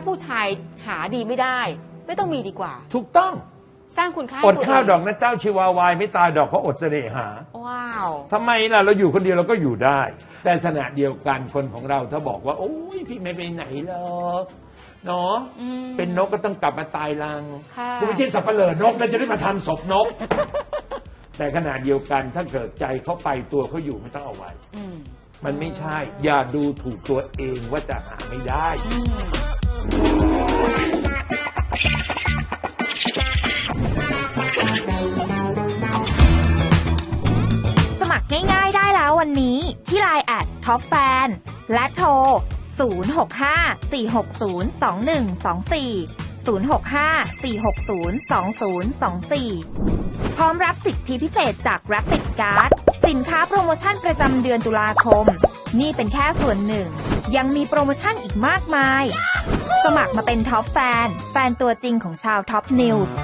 าผู้ชายหาดีไม่ได้ ไม่ต้องมีดีกว่า ถูกต้อง สร้างคุณค่าอดให้ตัวข้าวเงดอกนะเจ้าชีวาวายไม่ตายดอกเพราะอดเสน่หา ว้าว ทำไมล่ะ เราอยู่คนเดียวเราก็อยู่ได้ แต่ขณะเดียวกันคนของเราถ้าบอกว่า โอ้ยพี่ไม่ไปไหนหรอกเนาะอืมเป็นนกก็ต้องกลับมาตายรังค่ะคุณไม่ใช่สับเปลือนกแล้วจะได้มาทำศพนก แต่ขณะเดียวกันถ้าเกิดใจเขาไปตัวเขาอยู่ไม่ต้องเอาไว้ อืมมันไม่ใช่ อย่าดูถูกตัวเองว่าจะหาไม่ได้ อืม สมัครง่ายๆได้แล้ววันนี้ที่ Line แอดท็อปแฟนและโทร 065 460 2124 065 460 2024 พร้อมรับสิทธิพิเศษจาก Rapid Card สินค้าโปรโมชั่นประจำเดือนตุลาคม นี่เป็นแค่ส่วนหนึ่ง ยังมีโปรโมชั่นอีกมากมาย สมัครมาเป็นท็อปแฟน แฟนตัวจริงของชาวท็อปนิวส์